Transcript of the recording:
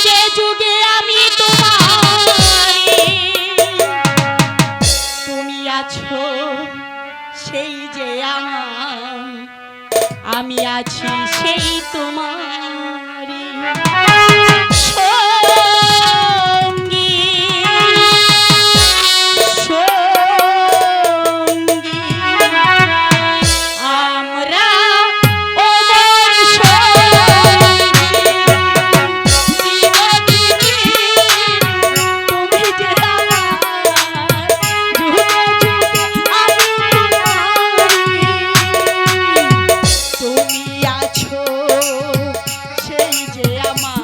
সে যুগে আমি তোমার তুমি আছো সেই যে আমার আমি আছি সেই তোমার আছো। সেই যে আমার